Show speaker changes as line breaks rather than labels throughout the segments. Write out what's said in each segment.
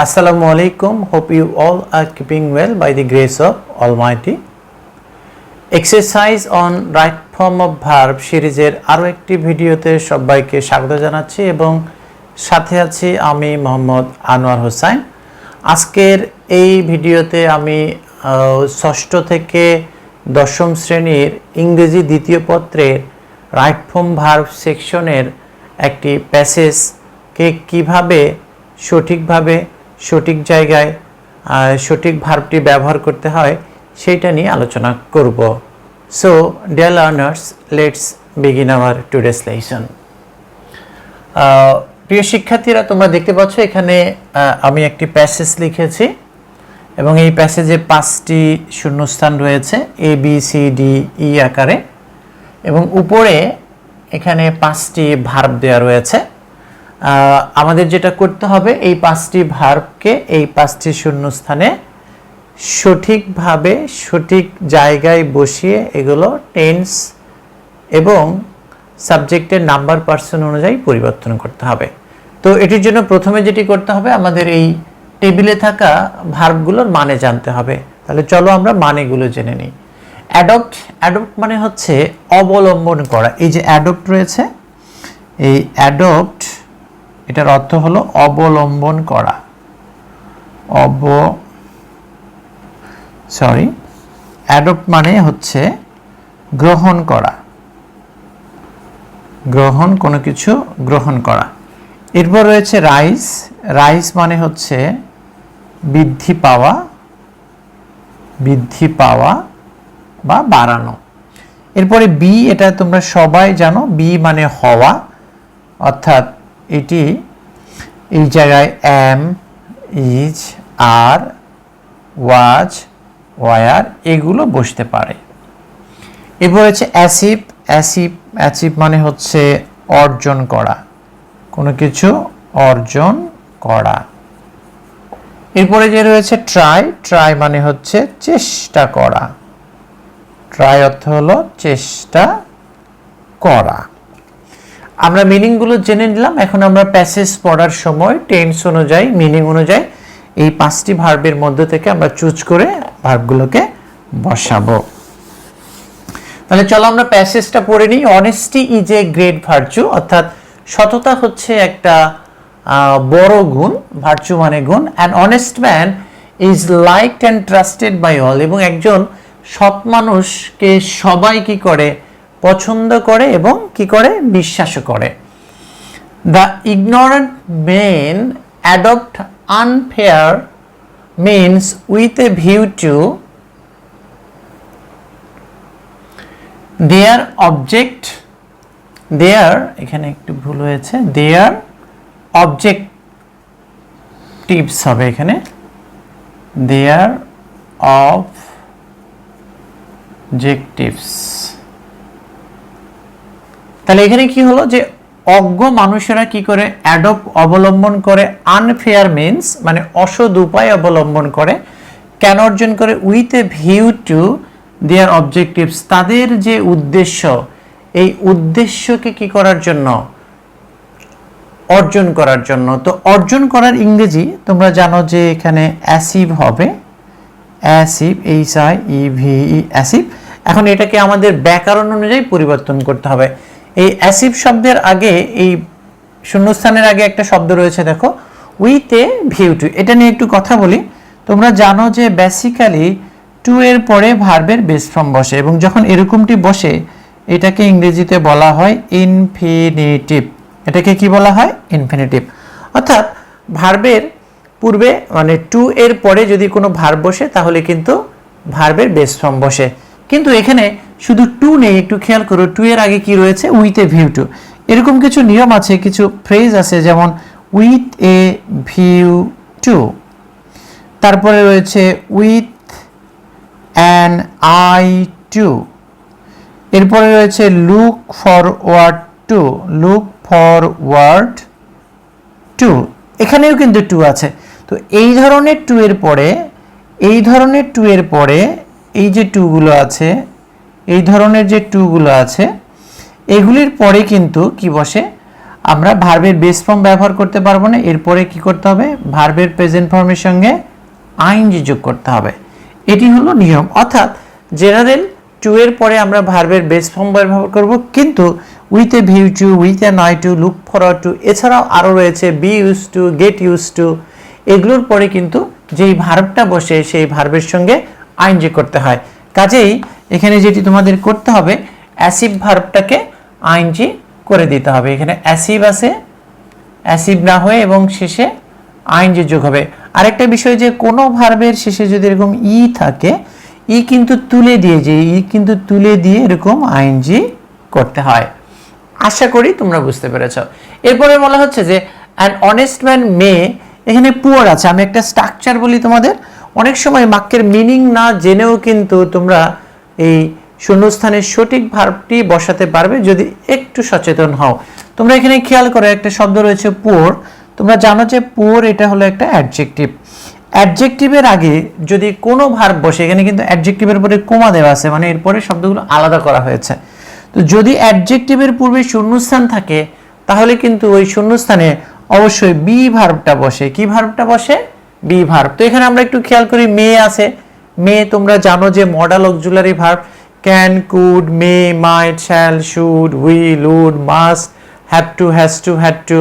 Assalamu alaikum. Hope you all are keeping well by the grace of Almighty. Exercise on right form of verb সিরিজের আরও একটি ভিডিওতে সবাইকে স্বাগত জানাচ্ছি এবং সাথে আছি আমি মোহাম্মদ আনোয়ার হোসাইন আজকের এই ভিডিওতে আমি ষষ্ঠ থেকে দশম শ্রেণির ইংরেজি দ্বিতীয় পত্রের রাইট ফর্ম ভার্ব সেকশনের একটি প্যাসেজকে কীভাবে সঠিকভাবে সঠিক জায়গায় সঠিক ভার্বটি ব্যবহার করতে হয়, সেইটা নিয়ে আলোচনা করব। So dear learners let's begin our today's lesson প্রিয় শিক্ষার্থীরা, তোমরা দেখতে পাচ্ছ এখানে আমি একটি প্যাসেজ লিখেছি এবং এই প্যাসেজে পাঁচটি শূন্যস্থান রয়েছে A B C D E আকারে এবং উপরে এখানে পাঁচটি ভার্ব দেওয়া রয়েছে। আমাদের যেটা করতে হবে, এই পাঁচটি ভার্বকে এই পাঁচটি শূন্যস্থানে সঠিকভাবে সঠিক জায়গায় বসিয়ে এগুলো টেন্স এবং সাবজেক্টের নাম্বার পার্সন অনুযায়ী পরিবর্তন করতে হবে। তো এটির জন্য প্রথমে যেটি করতে হবে, আমাদের এই টেবিলে থাকা ভার্বগুলোর মানে জানতে হবে। তাহলে চলো আমরা মানেগুলো জেনে নিই। অ্যাডপ্ট অ্যাডপ্ট মানে হচ্ছে অবলম্বন করা। এই যে অ্যাডপ্ট রয়েছে, এই অ্যাডপ্ট এটার অর্থ হলো অবলম্বন করা। অব সরি অ্যাডপ্ট মানে হচ্ছে গ্রহণ করা। গ্রহণ কোনো কিছু গ্রহণ করা। এরপর রয়েছে রাইস রাইস মানে হচ্ছে বৃদ্ধি পাওয়া বৃদ্ধি পাওয়া বা বাড়ানো। এরপরে বি এটা তোমরা সবাই জানো। বি মানে হওয়া, অর্থাৎ এটি এই জায়গায় am is are was were এগুলো বসতে পারে। এরপর হচ্ছে অ্যাসিভ অ্যাসিভ অ্যাচিভ মানে হচ্ছে অর্জন করা। কোনো কিছু অর্জন করা। এরপরে যে রয়েছে ট্রাই ট্রাই মানে হচ্ছে চেষ্টা করা। ট্রাই অর্থ হলো চেষ্টা করা। আমরা মিনিংগুলো জেনে নিলাম। এখন আমরা প্যাসেজ পড়ার সময় টেন্স অনুযায়ী মিনিং অনুযায়ী এই পাঁচটি ভার্বের মধ্যে থেকে আমরা চুজ করে ভার্বগুলোকে বসাবো। তাহলে চলো আমরা প্যাসেজটা পড়ে নিই। Honesty is a great virtue অর্থাৎ সততা হচ্ছে একটা বড় গুণ ভার্চু মানে গুণ। And honest man is liked and trusted by all এবং একজন সৎ মানুষকে সবাই কি করে? পছন্দ করে এবং কি করে বিশ্বাসও করে the ignorant men adopt unfair means with a view to their object their এখানে একটু ভুল হয়েছে their objectives হবে এখানে their objectives তাহলে এখানে কি হলো যে অজ্ঞ মানুষেরা কি করে? অ্যাডপ অবলম্বন করে আনফেয়ার মিনস মানে অসদ উপায় অবলম্বন করে, কেন অর্জন করে? With a view to their objectives তাদের যে উদ্দেশ্য, এই উদ্দেশ্যকে কি করার জন্য? অর্জন করার জন্য। তো অর্জন করার ইংরেজি তোমরা জানো যে এখানে অ্যাসিভ হবে। Achieve H I E V achieve এখন এটাকে আমাদের ব্যাকরণ অনুযায়ী পরিবর্তন করতে হবে। এই অ্যাসিভ শব্দের আগে, এই শূন্যস্থানের আগে একটা শব্দ রয়েছে, দেখো উইথ এ ভিউ টু এটা নিয়ে একটু কথা বলি। তোমরা জানো যে বেসিক্যালি টু এর পরে ভার্বের বেস ফর্ম বসে এবং যখন এরকমটি বসে, এটাকে ইংরেজিতে বলা হয় ইনফিনিটিভ এটাকে কি বলা হয়? ইনফিনিটিভ অর্থাৎ ভার্বের পূর্বে মানে টু এর পরে যদি কোনো ভার্ব বসে, তাহলে কিন্তু ভার্বের বেস ফর্ম বসে। কিন্তু এখানে শুধু টু নেই, একটু খেয়াল করো টু এর আগে কি রয়েছে? উইথ এ ভিউ টু এরকম কিছু নিয়ম আছে, কিছু ফ্রেজ আছে, যেমন উইথ এ ভিউ টু তারপরে রয়েছে উইথ অ্যান আই টু এরপরে রয়েছে look forward to look forward to এখানেও কিন্তু টু আছে। তো এই ধরনের টু এর পরে, এই ধরনের টু এর পরে এই যে টুগুলো আছে, এই ধরনের যে টুগুলো আছে, এগুলির পরে কিন্তু কি বসে? আমরা ভার্বের বেস ফর্ম ব্যবহার করতে পারব না, এরপরে কি করতে হবে? ভার্বের প্রেজেন্ট ফর্মের সঙ্গে আইনজি যোগ করতে হবে। এটি হলো নিয়ম। অর্থাৎ জেনারেল টু এর পরে আমরা ভার্বের বেস ফর্ম ব্যবহার করব, কিন্তু with a view to with a নয় টু লুক ফর টু এছাড়াও আরও রয়েছে be used to get used to এগুলোর পরে কিন্তু যেই ভার্বটা বসে, সেই ভার্বের সঙ্গে আইনজি করতে হয়। কাজেই এখানে যেটি তোমাদের করতে হবে, অ্যাসিভ ভার্বটাকে আইনজি করে দিতে হবে। এখানে অ্যাসিভ আছে, অ্যাসিভ না হয়ে এবং শেষে আইনজি যোগ হবে। আরেকটা বিষয় যে, কোনো ভার্বের শেষে যদি এরকম ই থাকে, ই কিন্তু তুলে দিয়ে যে, ই কিন্তু তুলে দিয়ে এরকম আইনজি করতে হয়। আশা করি তোমরা বুঝতে পেরেছ। এরপরে বলা হচ্ছে যে অ্যান অনেস্ট ম্যান মে এখানে পুয়ার আছে। আমি একটা স্ট্রাকচার বলি তোমাদের। অনেক সময় বাক্যের মিনিং না জেনেও কিন্তু তোমরা এই শূন্যস্থানের সঠিক ভার্বটি বসাতে পারবে যদি একটু সচেতন হও। তোমরা এখানে খেয়াল করো, একটা শব্দ রয়েছে পুয়ার তোমরা জানো যে পুয়ার এটা হলো একটা অ্যাডজেক্টিভ অ্যাডজেক্টিভের আগে যদি কোনো ভার্ব বসে, এখানে কিন্তু অ্যাডজেক্টিভের পরে কোমা দেওয়া আছে মানে এরপরে শব্দগুলো আলাদা করা হয়েছে। তো যদি অ্যাডজেক্টিভের পূর্বে শূন্যস্থান থাকে, তাহলে কিন্তু ওই শূন্যস্থানে অবশ্যই বি ভার্বটা বসে। কি ভার্বটা বসে? বি ভার্ব তো এখানে আমরা একটু খেয়াল করি মে আছে। মে তোমরা জানো যে modal auxiliary verb can could may might shall should will would must have to has to had to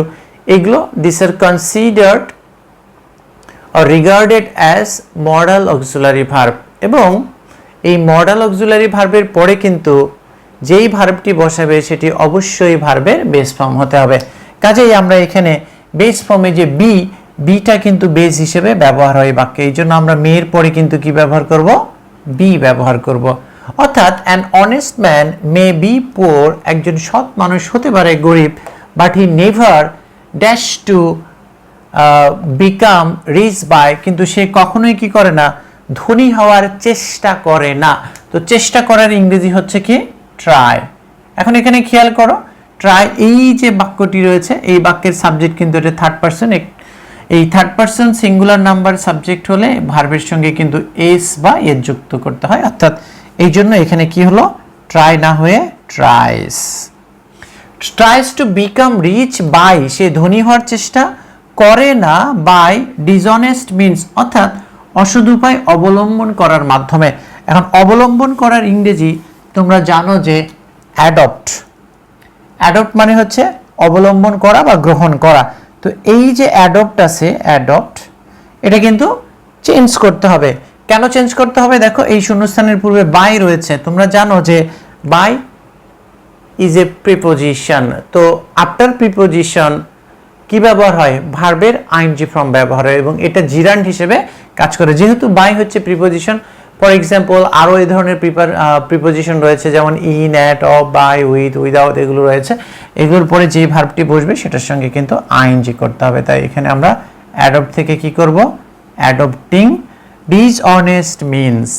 এগুলো this are considered or regarded as modal auxiliary verb. এবং এই মডাল অক্সুলারি ভার্বের পরে কিন্তু যেই ভার্বটি বসাবে, সেটি অবশ্যই ভার্বের বেস ফর্ম হতে হবে। কাজেই আমরা এখানে বেস ফর্মে যে বি বিটা কিন্তু বেস হিসেবে ব্যবহার হয় বাক্যে। এই জন্য আমরা মেয়ের পরে কিন্তু কি ব্যবহার করব? বি ব্যবহার করব। অর্থাৎ an honest man may be poor একজন সৎ মানুষ হতে পারে গরিব but he never dash to become rich by কিন্তু সে কখনোই কি করে না, ধনী হওয়ার চেষ্টা করে না। তো চেষ্টা করার ইংরেজি হচ্ছে কি? ট্রাই এখন এখানে খেয়াল করো ট্রাই এই যে বাক্যটি রয়েছে, এই বাক্যের সাবজেক্ট কিন্তু এটা থার্ড পার্সন এই third person singular number subject হলে ভার্বের সঙ্গে কিন্তু এস বা এর যুক্ত করতে হয়। অর্থাৎ এই জন্য এখানে কি হলো? ট্রাই না হয়ে tries tries to become rich by সে ধনী হওয়ার চেষ্টা করে না বাই ডিজনেস্ট মিনস অর্থাৎ অসৎ উপায় অবলম্বন করার মাধ্যমে। এখন অবলম্বন করার ইংরেজি তোমরা জানো যে অ্যাডপ্ট অ্যাডপ্ট মানে হচ্ছে অবলম্বন করা বা গ্রহণ করা। তো এই যে অ্যাডপ্ট আছে অ্যাডপ্ট এটা কিন্তু চেঞ্জ করতে হবে। কেন চেঞ্জ করতে হবে? দেখো, এই শূন্যস্থানের পূর্বে বাই রয়েছে। তোমরা জানো যে বাই ইজ এ প্রিপোজিশন তো আফটার প্রিপোজিশন কি ব্যবহার হয়? ভার্বের আইনজি ফর্ম ব্যবহার হয় এবং এটা জিরান্ড হিসেবে কাজ করে। যেহেতু বাই হচ্ছে প্রিপোজিশন ফর এক্সাম্পল আরও এই ধরনের প্রিপার প্রিপোজিশন রয়েছে, যেমন in at of by with without এগুলো রয়েছে। এগুলোর পরে যে ভার্বটি বসবে, সেটার সঙ্গে কিন্তু আইনজি করতে হবে। তাই এখানে আমরা অ্যাডপ্ট থেকে কি করব? Adopting dishonest means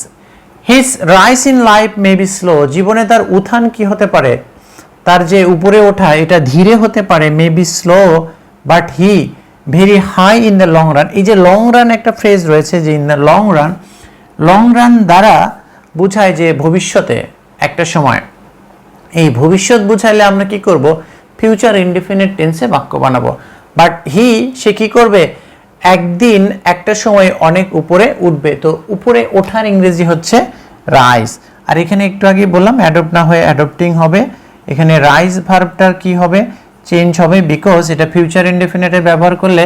his rise in life may be slow জীবনে তার উত্থান কি হতে পারে? তার যে উপরে ওঠা, এটা ধীরে হতে পারে may be slow but he very high in the long run এই যে লং রান একটা ফ্রেজ রয়েছে, যে in the long run long run দ্বারা বোঝায় যে ভবিষ্যতে একটা সময়। এই ভবিষ্যৎ বুঝাইলে আমরা কি করব? ফিউচার ইনডিফিনিট টেন্সে বাক্য বানাবো। বাট হি সে কি করবে? একদিন, একটা সময় অনেক উপরে উঠবে। তো উপরে ওঠার ইংরেজি হচ্ছে রাইস আর এখানে একটু আগে বললাম অ্যাডপ্ট না হয়ে অ্যাডপ্টিং হবে। এখানে রাইস ভার্বটার কি হবে? চেঞ্জ হবে বিকজ এটা ফিউচার ইনডেফিনেটে ব্যবহার করলে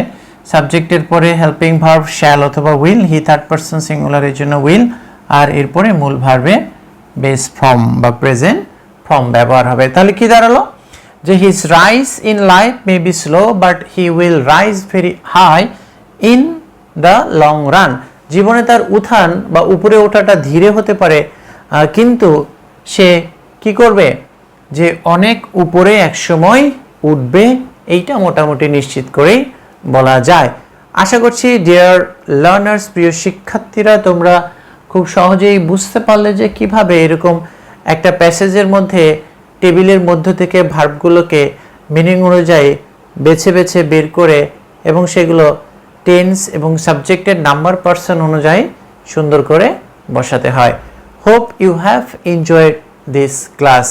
সাবজেক্টের পরে হেল্পিং ভার্ব শ্যাল অথবা উইল হি থার্ড পার্সন সিঙ্গুলারের জন্য উইল আর এরপরে মূল ভার্বে বেস ফর্ম বা প্রেজেন্ট ফর্ম ব্যবহার হবে। তাহলে কি দাঁড়াল? যে his rise in life may be slow but he will rise very high in the long run জীবনে তার উত্থান বা উপরে ওঠাটা ধীরে হতে পারে কিন্তু সে কি করবে? যে অনেক উপরে একসময় উঠবে, এইটা মোটামুটি নিশ্চিত করেই বলা যায়। আশা করছি ডিয়ার লার্নার্স প্রিয় শিক্ষার্থীরা, তোমরা খুব সহজেই বুঝতে পারলে যে কীভাবে এরকম একটা প্যাসেজের মধ্যে, টেবিলের মধ্য থেকে ভার্বগুলোকে মিনিং অনুযায়ী বেছে বেছে বের করে এবং সেগুলো টেন্স এবং সাবজেক্টের নাম্বার পার্সন অনুযায়ী সুন্দর করে বসাতে হয়। Hope you have enjoyed this class.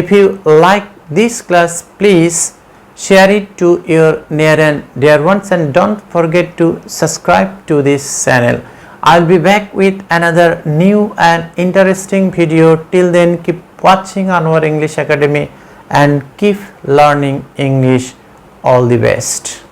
If you like this class, please share it to your near and dear ones and don't forget to subscribe to this channel. I'll be back with another new and interesting video. Till then keep watching on our english academy and keep learning english. All the best